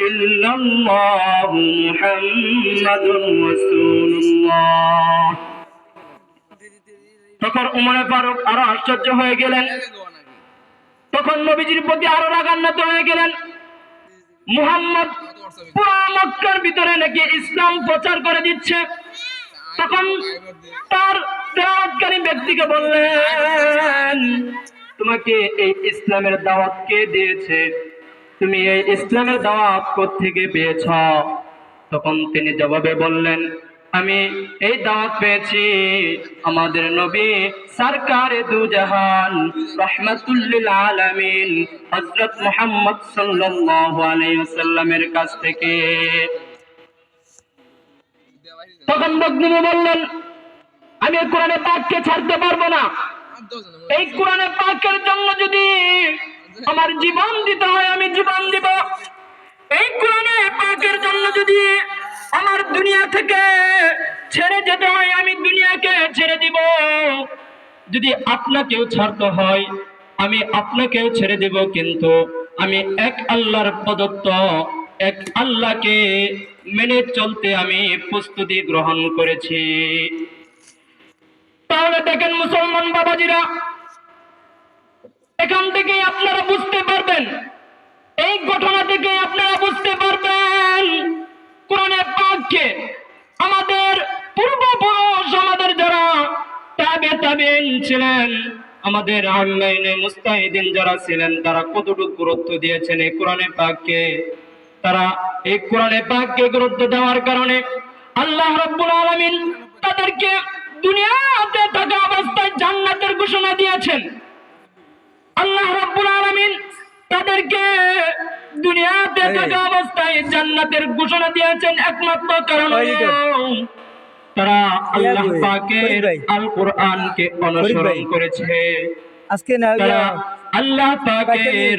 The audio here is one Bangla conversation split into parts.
إلا الله محمد رسول الله তখন উমরে ফারুক আরো আশ্চর্য হয়ে গেলেন তখন নবীজির প্রতি আরো রাগান্বিত হয়ে গেলেন মুহাম্মদ পুরা মক্কার ভিতরে নাকি ইসলাম প্রচার করে দিচ্ছে তখন তার তেলাওয়াতকারী ব্যক্তিকে বললেন তোমাকে এই ইসলামের দাওয়াত কে দিয়েছে তুমি এই ইসলামের দাওয়াত থেকে পেয়েছ? তখন তিনি জবাবে বললেন, আমি এই দাওয়াত পেয়েছি আমাদের নবী সরকারে দু জাহান রহমাতুল্লিল আলামিন, হযরত মুহাম্মদ সাল্লাল্লাহু আলাইহি কাছ থেকে। তখন বগ্নিমু বললেন, আমি কোরআনে পাককে ছাড়তে পারব না। এই কোরআনে পাকের জন্য যদি আমার জীবন দিতে হয়, আমি জীবন দিব। এই কোরআনে পাকের জন্য যদি আমার দুনিয়া থেকে ছেড়ে যেতে হয়, আমি দুনিয়াকে ছেড়ে দিব। যদি আপনাকেও ছাড়তে হয়, আমি আপনাকেও ছেড়ে দেব, কিন্তু আমি এক আল্লাহর প্রদত্ত, এক আল্লাহকে মেনে চলতে আমি প্রস্তুতি গ্রহণ করেছি। তাহলে দেখেন মুসলমান বাবাজিরা এখান থেকে আপনারা বুঝতে পারবেন। এই ঘটনা থেকে আপনারা বুঝতে পারবেন কোরআনে পাককে আমাদের পূর্বপুরুষ, আমাদের যারা তাবে তাবেন ছিলেন, আমাদের অনলাইনে মুস্তাহিদিন যারা ছিলেন, তারা কতটুকু গুরুত্ব দিয়েছেন এই কোরআনে পাককে তারা এই কোরআনে পাককে গুরুত্ব দেওয়ার কারণে আল্লাহ রাব্বুল আলামিন তাদেরকে দুনিয়াতে থাকা অবস্থায় জান্নাতের ঘোষণা দিয়েছেন। আল্লাহ রাব্বুল আলামিন তাদেরকে দুনিয়াতে থাকা অবস্থায় জান্নাতের ঘোষণা দিয়েছেন একমাত্র কারণ তারা আল্লাহ পাকের আল কোরআনকে অনুসরণ করেছে। আজকে না আল্লাহ পাকের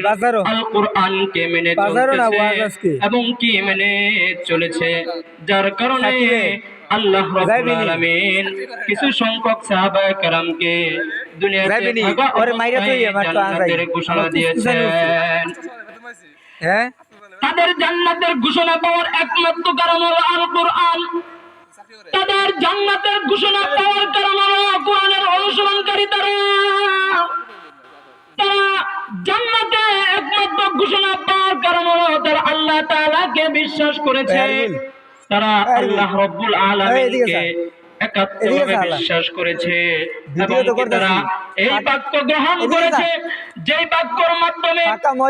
আল কোরআনকে মেনে আজকে। এবং কি মেনে চলেছে? যার কারণে। আল্লাহ রাব্বুল আলামিন কিছু সংখ্যক সাহাবায়ে কেরামকে দুনিয়াতে থাকা ওরে মাইরা ঘোষণা দিয়েছেন। হ্যাঁ? তাদের জান্নাতের ঘোষণা পাওয়ার একমাত্র কারণ হলো আল কোরআন তাদের জান্নাতের ঘোষণা পাওয়ার কারণ হলো কোরআনের অনুসরণকারী তারা। তারা জান্নাতে একমাত্র ঘোষণা পাওয়ার কারণ হলো তারা আল্লাহ তাআলাকে বিশ্বাস করেছে। হ্যাঁ। তারা আল্লাহ রব্বুল এদিকে আলামিনকে একাত্মভাবে বিশ্বাস করেছে। এবং। তারা এই বাক্য গ্রহণ করেছে। যেই বাক্যর মাধ্যমে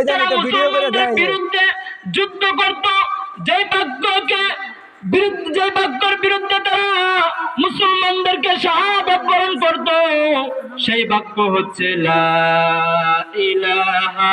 তারা মুসলমানদের বিরুদ্ধে যুদ্ধ করত যেই বাক্যকে বিরুদ্ধে যে বাক্যর বিরুদ্ধে তারা মুসলমানদেরকে শাহাদাত বরণ করত সেই বাক্য হচ্ছে লা ইলাহা